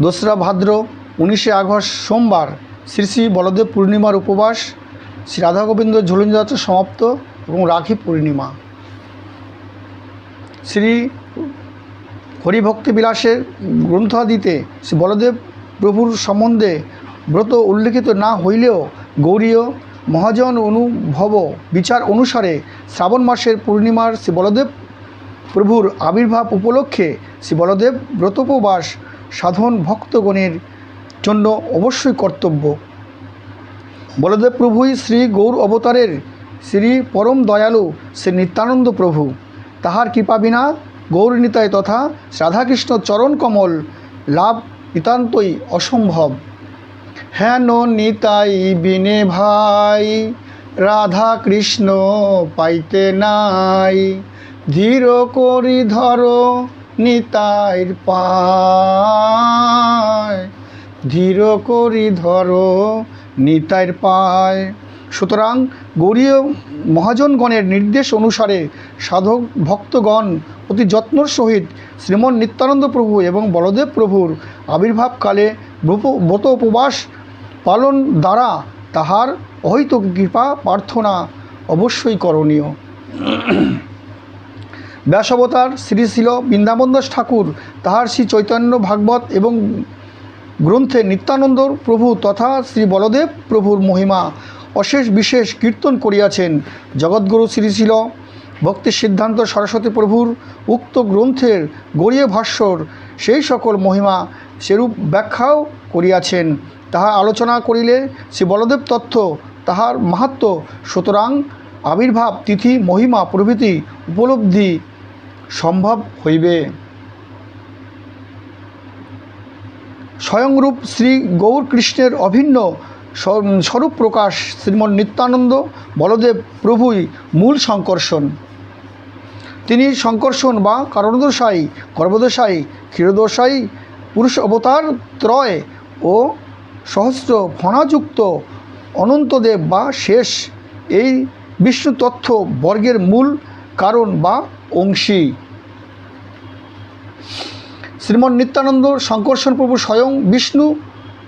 দোসরা ভাদ্র উনিশে আগস্ট সোমবার শ্রী শ্রী বলদেব পূর্ণিমার উপবাস, শ্রী রাধা গোবিন্দ যাত্রা সমাপ্ত এবং রাখি পূর্ণিমা। শ্রী হরিভক্তি বিলাসের গ্রন্থাদিতে শ্রী বলদেব প্রভুর সম্বন্ধে ব্রত উল্লেখিত না হইলেও গৌরীয় মহাজন অনুভব বিচার অনুসারে শ্রাবণ মাসের পূর্ণিমার শ্রী বলদেব প্রভুর আবির্ভাব উপলক্ষে শ্রী বলদেব ব্রতোপবাস সাধন ভক্তগণের জন্য অবশ্যই কর্তব্য। বলদেব প্রভুই শ্রী গৌর অবতারের শ্রী পরম দয়ালু শ্রী নিত্যানন্দ প্রভু। তাহার কৃপা বিনা গৌর নিতাই তথা রাধাকৃষ্ণ চরণ কমল লাভ নিতান্তই অসম্ভব। হেন নিতাই বিনে ভাই রাধা কৃষ্ণ পাইতে নাই। ধীর করি ধরো নিতাইর পায়। ধীর করি ধরো নিতাইর পায়। সুতরাং গৌরীয় মহাজনগণের নির্দেশ অনুসারে সাধক ভক্তগণ অতি যত্নর সহিত শ্রীমন নিত্যানন্দ প্রভু এবং বলদেব প্রভুর আবির্ভাবকালে ব্রত- উপবাস পালন দ্বারা তাহার অহিত কৃপা প্রার্থনা অবশ্যই করণীয়। ব্যাসবতার শ্রী ছিল বৃন্দাবন দাস ঠাকুর, তাহার শ্রী চৈতন্য ভাগবত এবং গ্রন্থে নিত্যানন্দ প্রভু তথা শ্রী বলদেব প্রভুর মহিমা। অশেষ বিশেষ কীর্তন করিয়াছেন। জগৎগুরু শ্রী ছিল ভক্তি সিদ্ধান্ত সরস্বতী প্রভুর উক্ত গ্রন্থের গড়িয়ে ভাষ্যর সেই সকল মহিমা সেরূপ ব্যাখ্যাও করিয়াছেন। তাহা আলোচনা করিলে শ্রী বলদেব তথ্য তাহার মাহাত্ম, সুতরাং আবির্ভাব তিথি মহিমা প্রভৃতি উপলব্ধি সম্ভব হইবে? স্বয়ংরূপ শ্রী গৌর কৃষ্ণের অভিন্ন স্বরূপ প্রকাশ শ্রীমন নিত্যানন্দ বলদেব প্রভুই মূল সংকর্ষণ। তিনি সংকর্ষণ বা কারণদশায়ী গর্ভদশায়ী ক্ষীরদশায়ী পুরুষ অবতার ত্রয় ও সহস্র ফণাযুক্ত অনন্তদেব বা শেষ। এই বিষ্ণু তথ্য বর্গের মূল কারণ বা অংশী। শ্রীমন নিত্যানন্দ শঙ্কর্ষণ প্রভু স্বয়ং বিষ্ণু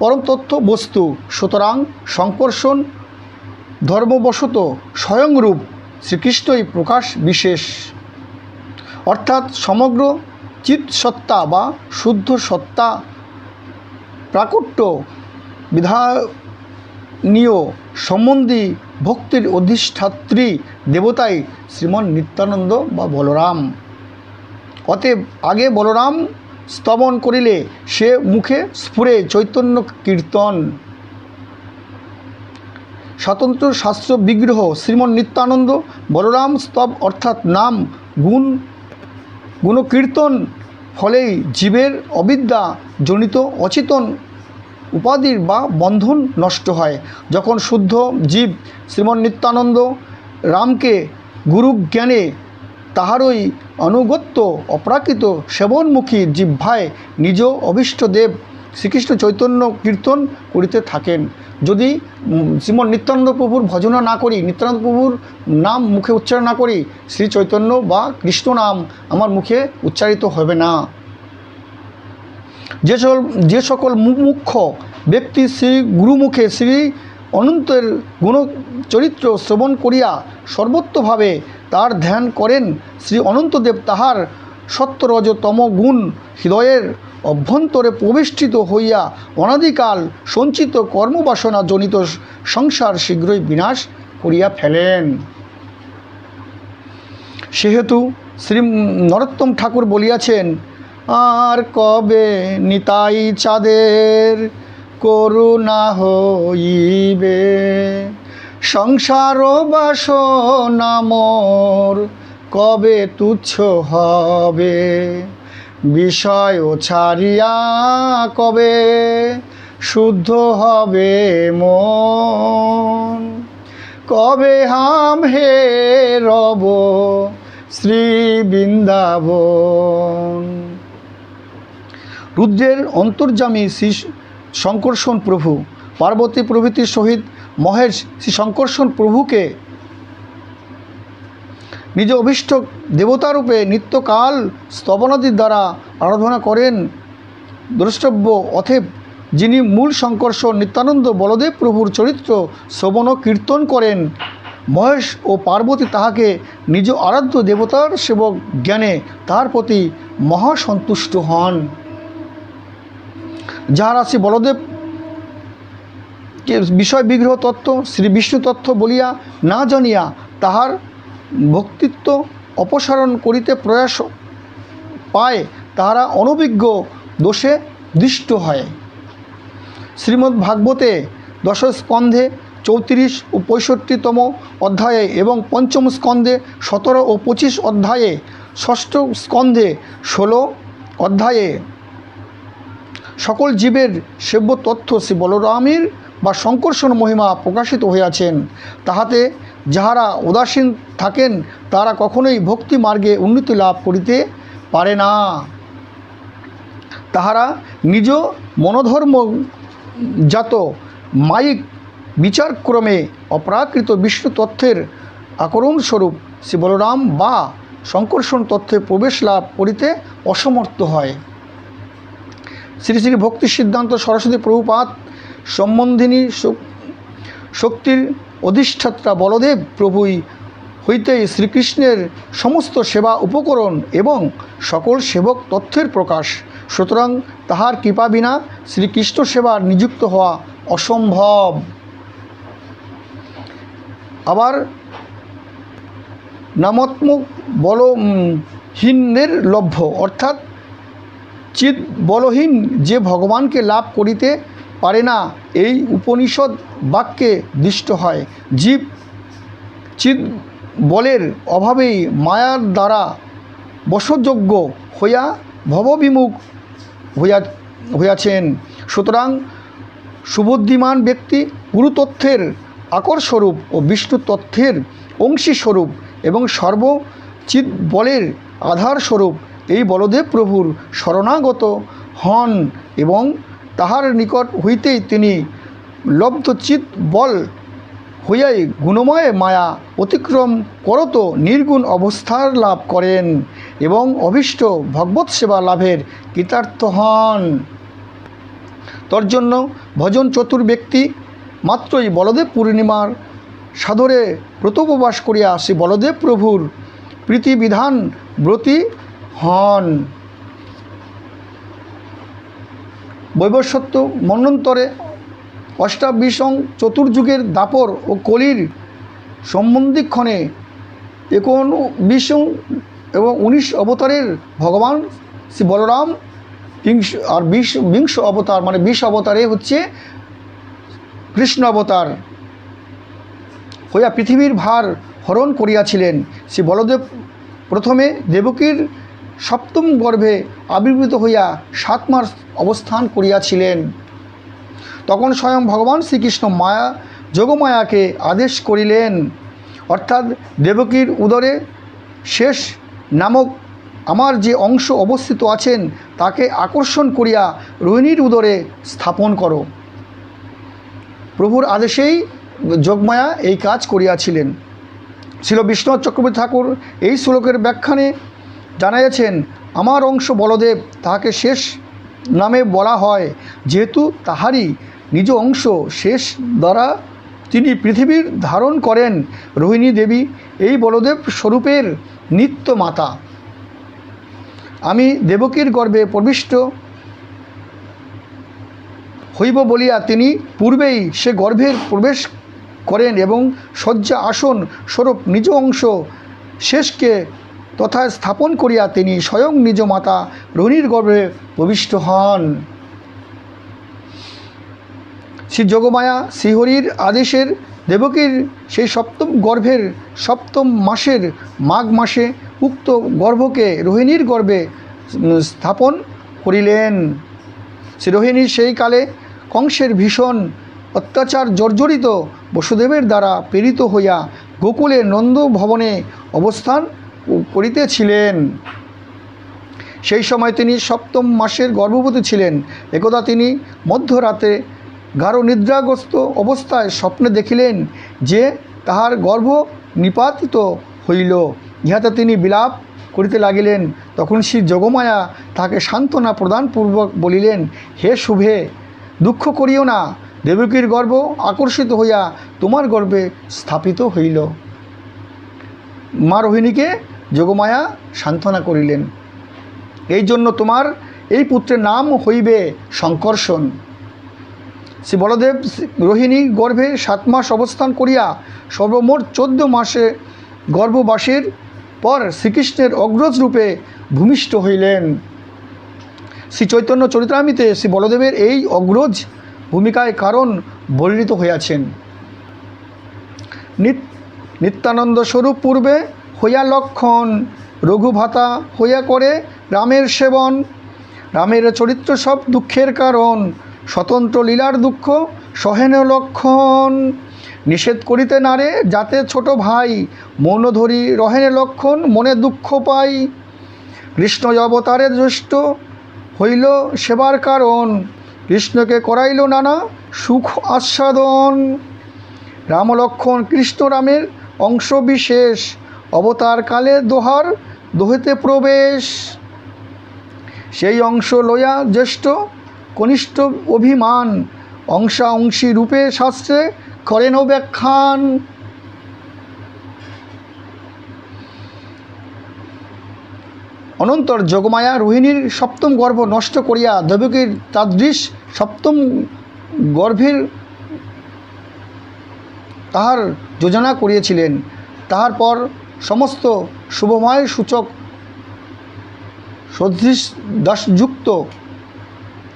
পরম তত্ত্ব বস্তু। সুতরাং শঙ্কর্ষণ ধর্মবশত স্বয়ংরূপ শ্রীকৃষ্ণই প্রকাশ বিশেষ। অর্থাৎ সমগ্র চিৎ সত্তা বা শুদ্ধ সত্তা প্রাকট্য বিধানীয় সম্বন্ধী ভক্তির অধিষ্ঠাত্রী দেবতাই শ্রীমন নিত্যানন্দ বা বলরাম। অতএব আগে বলরাম স্তবন করিলে সে মুখে স্ফুরে চৈতন্য কীর্তন। স্বতন্ত্র শাস্ত্র বিগ্রহ শ্রীমন নিত্যানন্দ বলরাম স্তব অর্থাৎ নাম, গুণ, গুণকীর্তন ফলেই জীবের অবিদ্যা জনিত অচেতন উপাধির বা বন্ধন নষ্ট হয়। যখন শুদ্ধ জীব শ্রীমন নিত্যানন্দ রামকে গুরু জ্ঞানে তাহারই অনুগত্য অপ্রাকৃত সেবনমুখী জিহ্বায় নিজ অভীষ্ট দেব শ্রীকৃষ্ণ চৈতন্য কীর্তন করিতে থাকেন। যদি শ্রীমন নিত্যানন্দ প্রভুর ভজনা না করি, নিত্যানন্দ প্রভুর নাম মুখে উচ্চারণ না করি শ্রী চৈতন্য বা কৃষ্ণ নাম আমার মুখে উচ্চারিত হবে না। যে সকল যে সকল মুখ্য ব্যক্তি শ্রী গুরুমুখে শ্রী অনন্তের গুণ চরিত্র শ্রবণ করিয়া সর্বত্রভাবে তার ধ্যান করেন শ্রী অনন্তদেব, তাহার সত্যরজতম গুণ হৃদয়ের অভ্যন্তরে প্রবেষ্টিত হইয়া অনাদিকাল সঞ্চিত কর্মবাসনা জনিত সংসার শীঘ্রই বিনাশ করিয়া ফেলেন। সেহেতু শ্রী নরোত্তম ঠাকুর বলিয়াছেন, আর কবে নিতাই চাঁদের করুণা হইবে? সংসার বাসনা মোর, কবে তুচ্ছ হবে? বিষয় ছাড়িয়া কবে শুদ্ধ হবে মন? কবে হাম হে রব শ্রী বৃন্দাবন? রুদ্রের অন্তর্যামী শ্রী শঙ্কর্ষণ প্রভু, পার্বতী প্রভৃতির সহিত মহেশ শ্রী শঙ্কর্ষণ প্রভুকে নিজ অভীষ্ট দেবতারূপে নিত্যকাল স্তবনাদির দ্বারা আরাধনা করেন। দ্রষ্টব্য অথেব যিনি মূল সংকর্ষণ নিত্যানন্দ বলদেব প্রভুর চরিত্র শ্রবণ কীর্তন করেন। মহেশ ও পার্বতী তাহাকে নিজ আরাধ্য দেবতার সেবক জ্ঞানে তার প্রতি মহাসন্তুষ্ট হন। যাহারা শ্রী বলদেব বিষয় বিগ্রহ তত্ত্ব, শ্রী বিষ্ণু তত্ত্ব বলিয়া না জানিয়া তাহার ভক্তিত্ব অপসারণ করিতে প্রয়াস পায়, তাহারা অনভিজ্ঞ দোষে দৃষ্ট হয়। শ্রীমদ্ ভাগবতে দশ স্কন্ধে চৌত্রিশ ও পঁয়ষট্টিতম অধ্যায়ে এবং পঞ্চম স্কন্ধে সতেরো ও পঁচিশ অধ্যায়ে, ষষ্ঠ স্কন্ধে ষোলো অধ্যায়ে সকল জীবের সেব্য তথ্য শ্রী বলরামের বা সংকর্ষণ মহিমা প্রকাশিত হইয়াছেন, তাহাতে যাহারা উদাসীন থাকেন তারা কখনোই ভক্তি মার্গে উন্নতি লাভ করিতে পারে না। তাহারা নিজ মনোধর্ম জাত মায়িক বিচারক্রমে অপ্রাকৃত বিষ্ণু তথ্যের আকরণ স্বরূপ শ্রী বলরাম বা সংকর্ষণ তথ্যে প্রবেশ লাভ করিতে অসমর্থ হয়। শ্রী শ্রী ভক্তি সিদ্ধান্ত সরস্বতী প্রভুপাত সম্বন্ধিনী শক- শক্তির অধিষ্ঠাত্রা বলদেব প্রভুই হইতেই শ্রীকৃষ্ণের সমস্ত সেবা উপকরণ এবং সকল সেবক তথ্যের প্রকাশ। সুতরাং তাহার কৃপা বিনা শ্রীকৃষ্ণ সেবার নিযুক্ত হওয়া অসম্ভব। আবার নামাত্মক বলহীনের লভ্য, অর্থাৎ চিৎ বলহীন যে ভগবানকে লাভ করিতে পারে না। এই উপনিষদ বাক্যে দৃষ্ট হয়। জীব চিৎ বলের অভাবেই মায়ার দ্বারা বসযোগ্য হইয়া ভববিমুখ হইয়া হইয়াছেন। সুতরাং সুবুদ্ধিমান ব্যক্তি গুরুতত্ত্বের আকরস্বরূপ ও বিষ্ণু তত্ত্বের অংশীস্বরূপ এবং সর্বচিৎ বলের আধারস্বরূপ এই বলদেব প্রভুর শরণাগত হন এবং তাহার নিকট হইতেই তিনি লব্ধচিত বল হইয়াই গুণময় মায়া অতিক্রম করত, নির্গুণ অবস্থার লাভ করেন এবং অভীষ্ট ভগবৎ সেবা লাভের কৃতার্থ হন। তোর জন্য ভজন চতুর ব্যক্তি মাত্রই বলদেব পূর্ণিমার সাদরে ব্রতোপবাস করিয়া শ্রী বলদেব প্রভুর প্রীতিবিধান ব্রতী হন। বৈবস্বত্ব মন্বন্তরে অষ্টাবিংশং চতুর্যুগের দাপর ও কলির সম্বন্ধীক্ষণে একবিংশ এবং উনিশ অবতারের ভগবান শ্রী বলরাম বিংশ আর বিশ, বিংশ অবতার মানে বিশ অবতারে হচ্ছে কৃষ্ণ অবতার হইয়া পৃথিবীর ভার হরণ করিয়াছিলেন। শ্রী বলদেব প্রথমে দেবকীর সপ্তম গর্ভে আবির্ভূত হইয়া সাত মাস অবস্থান করিয়াছিলেন। তখন স্বয়ং ভগবান শ্রীকৃষ্ণ মায়া, যোগমায়াকে আদেশ করিলেন, অর্থাৎ দেবকীর উদরে শেষ নামক আমার যে অংশ অবস্থিত আছেন, তাকে আকর্ষণ করিয়া রোহিণীর উদরে স্থাপন করো। প্রভুর আদেশেই যোগমায়া এই কাজ করিয়াছিলেন। ছিল বিষ্ণু চক্রবর্তী ঠাকুর এই শ্লোকের ব্যাখ্যানে জানাইয়াছেন আমার অংশ বলদেব, তাহাকে শেষ নামে বলা হয়। যেহেতু তাহারই নিজ অংশ শেষ দ্বারা তিনি পৃথিবীর ধারণ করেন, রোহিণী দেবী, এই বলদেব স্বরূপের নিত্য মাতা। আমি দেবকীর গর্ভে প্রবিষ্ট হইব বলিয়া তিনি পূর্বেই সে গর্ভের প্রবেশ করেন এবং শয্যা আসন স্বরূপ নিজ অংশ শেষকে তথা স্থাপন করিয়া তিনি স্বয়ং নিজ মাতা রণীর গর্ভে প্রবিষ্ট হন। শ্রী যোগমায়া শ্রীহরির আদেশের দেবকীর সেই সপ্তম গর্ভের সপ্তম মাসের মাঘ মাসে উক্ত গর্ভকে রোহিণীর গর্ভে স্থাপন করিলেন। শ্রী রোহিণী সেই কালে কংসের ভীষণ অত্যাচার জর্জরিত বসুদেবের দ্বারা প্রেরিত হইয়া গোকুলে নন্দ ভবনে অবস্থান করিতেছিলেন সেই সময় তিনি সপ্তম মাসের গর্ভবতী ছিলেন। একদা তিনি মধ্যরাতে গাঢ় নিদ্রাগ্রস্ত অবস্থায় স্বপ্নে দেখিলেন যে তাহার গর্ভ নিপাতিত হইল। ইহাতে তিনি বিলাপ করিতে লাগিলেন। তখন শ্রী যোগমায়া তাকে সান্ত্বনা প্রদানপূর্বক বলিলেন, হে শুভে, দুঃখ করিও না। দেবকীর গর্ভ আকর্ষিত হইয়া তোমার গর্ভে স্থাপিত হইল। মা রোহিণীকে যোগমায়া সান্ত্বনা করিলেন। এই জন্য তোমার এই পুত্রের নাম হইবে শঙ্কর্ষণ শ্রী বলদেব রোহিণী গর্ভে সাত মাস অবস্থান করিয়া সর্বমোট চোদ্দ মাসে গর্ভবাসীর পর শ্রীকৃষ্ণের অগ্রজ রূপে ভূমিষ্ঠ হইলেন। শ্রী চৈতন্য চরিত্রামিতে শ্রী বলদেবের এই অগ্রজ ভূমিকায় কারণ বর্ণিত হইয়াছেন। নিত- নিত্যানন্দ স্বরূপ পূর্বে হইয়া লক্ষণ রঘুভাতা হইয়া করে রামের সেবন। রামের চরিত্র সব দুঃখের কারণ, স্বতন্ত্র লীলার দুঃখ সহেন লক্ষণ। নিষেধ করিতে নারে যাতে ছোট ভাই মৌন ধরি রহেনে লক্ষণ, মনে দুঃখ পাই। কৃষ্ণ অবতারের জ্যেষ্ঠ হইল সেবার কারণ, কৃষ্ণকে করাইল নানা সুখ আস্বাদন। রাম লক্ষণ কৃষ্ণ রামের অংশ বিশেষ অবতার কালে দোহার দোহেতে প্রবেশ। সেই অংশ লয়া জ্যেষ্ঠ কনিষ্ঠ অভিমান অংশা অংশী রূপে শাস্ত্রে করেন ব্যাখ্যান। অনন্তর যোগমায়া রোহিণীর সপ্তম গর্ভ নষ্ট করিয়া দেবকীর তাদৃশ সপ্তম গর্ভের তাহার যোজনা করিয়েছিলেন। তাহার পর সমস্ত শুভময় সূচক সদৃশ দশযুক্ত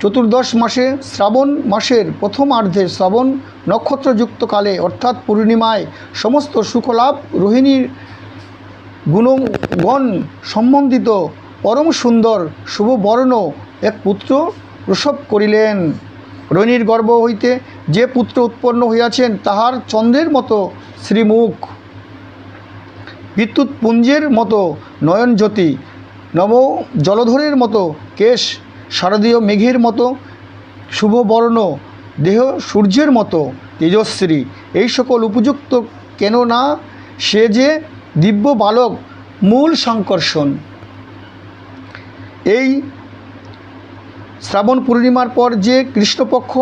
চতুর্দশ মাসে শ্রাবণ মাসের প্রথমার্ধে শ্রাবণ নক্ষত্রযুক্ত কালে, অর্থাৎ পূর্ণিমায়, সমস্ত সুখলাভ রোহিণীর গুণগণ সম্বন্ধিত পরম সুন্দর শুভবর্ণ এক পুত্র প্রসব করিলেন। রোহিণীর গর্ভ হইতে যে পুত্র উৎপন্ন হইয়াছেন, তাহার চন্দ্রের মতো শ্রীমুখ। বিদ্যুৎ পুঞ্জের মতো নয়নজ্যোতি নব জলধরের মতো কেশ, শারদীয় মেঘের মতো শুভবর্ণ, দেহ সূর্যের মতো তেজস্বী এই সকল উপযুক্ত কেন না? সে যে দিব্য বালক, মূল সংকর্ষণ। এই শ্রাবণ পূর্ণিমার পর যে কৃষ্ণপক্ষ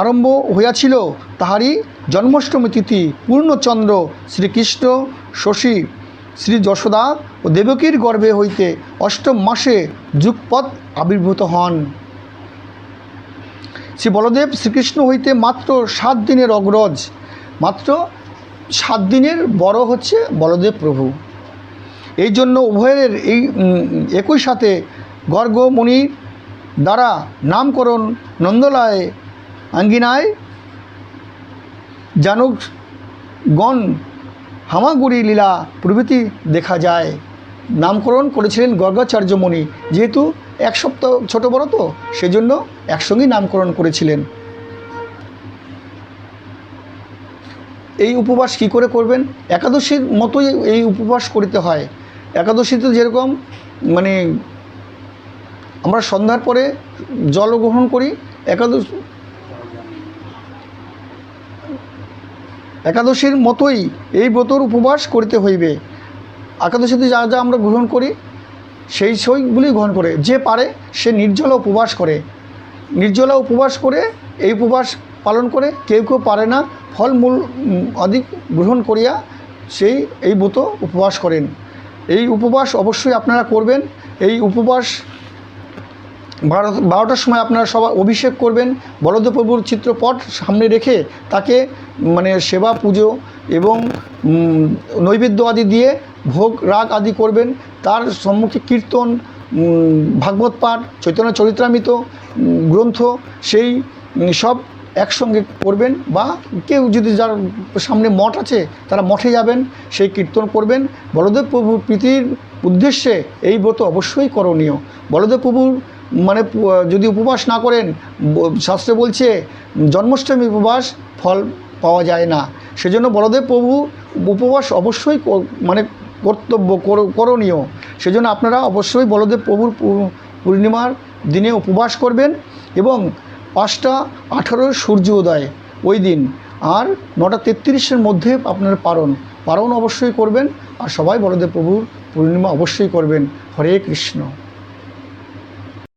আরম্ভ হইয়াছিল, তাহারই জন্মাষ্টমী তিথি পূর্ণচন্দ্র শ্রীকৃষ্ণ শশী শ্রী যশোদা ও দেবকীর গর্ভে হইতে অষ্টম মাসে যুগপথ আবির্ভূত হন। শ্রী বলদেব শ্রীকৃষ্ণ হইতে মাত্র সাত দিনের অগ্রজ। মাত্র সাত দিনের বড় হচ্ছে বলদেব প্রভু। এই জন্য উভয়ের এই একই সাথে গর্গমণির দ্বারা নামকরণ নন্দলায়, আঙ্গিনায় জানকগণ হামাগুড়ি লীলা প্রভৃতি দেখা যায়। নামকরণ করেছিলেন গর্গাচার্যমণি যেহেতু এক সপ্তাহ ছোট বড় তো, সেজন্য একসঙ্গেই নামকরণ করেছিলেন। এই উপবাস কি করে করবেন? একাদশীর মতোই এই উপবাস করিতে হয়। একাদশীতে যেরকম মানে আমরা সন্ধ্যার পরে জল গ্রহণ করি, একাদশ একাদশীর মতোই এই ব্রতর উপবাস করতে হইবে। একাদশীতে যা যা আমরা গ্রহণ করি, সেই সেইগুলি গ্রহণ করে। যে পারে, সে নির্জলা উপবাস করে। নির্জলা উপবাস করে, এই উপবাস পালন করে, কেউ কেউ পারে না, ফলমূল অধিক গ্রহণ করিয়া সেই, এই ব্রত উপবাস করেন। এই উপবাস অবশ্যই আপনারা করবেন। এই উপবাস বারো বারোটার সময় আপনারা সবাই অভিষেক করবেন বলদেবপ্রভুর চিত্রপট সামনে রেখে তাকে মানে সেবা, পুজো এবং নৈবেদ্য আদি দিয়ে ভোগ, রাগ আদি করবেন। তার সম্মুখে কীর্তন ভাগবত পাঠ, চৈতন্য চরিত্রামিত গ্রন্থ, সেই সব একসঙ্গে করবেন বা কেউ যদি যার সামনে মঠ আছে, তারা মঠে যাবেন, সেই কীর্তন করবেন। বলদেব প্রভুর প্রীতির উদ্দেশ্যে এই ব্রত অবশ্যই করণীয়। বলদেব প্রভুর মানে যদি উপবাস না করেন শাস্ত্রে বলছে, জন্মাষ্টমী উপবাস ফল পাওয়া যায় না। সেজন্য বলদেব প্রভু উপবাস অবশ্যই মানে কর্তব্য কর- করণীয়। সেজন্য আপনারা অবশ্যই বলদেব প্রভুর পূর্ণিমার দিনে উপবাস করবেন এবং পাঁচটা আঠারো সূর্য উদয় ওই দিন আর নটা তেত্রিশের মধ্যে আপনারা পারণ। পারণ অবশ্যই করবেন আর সবাই বড়দেব প্রভুর পূর্ণিমা অবশ্যই করবেন। হরে কৃষ্ণ।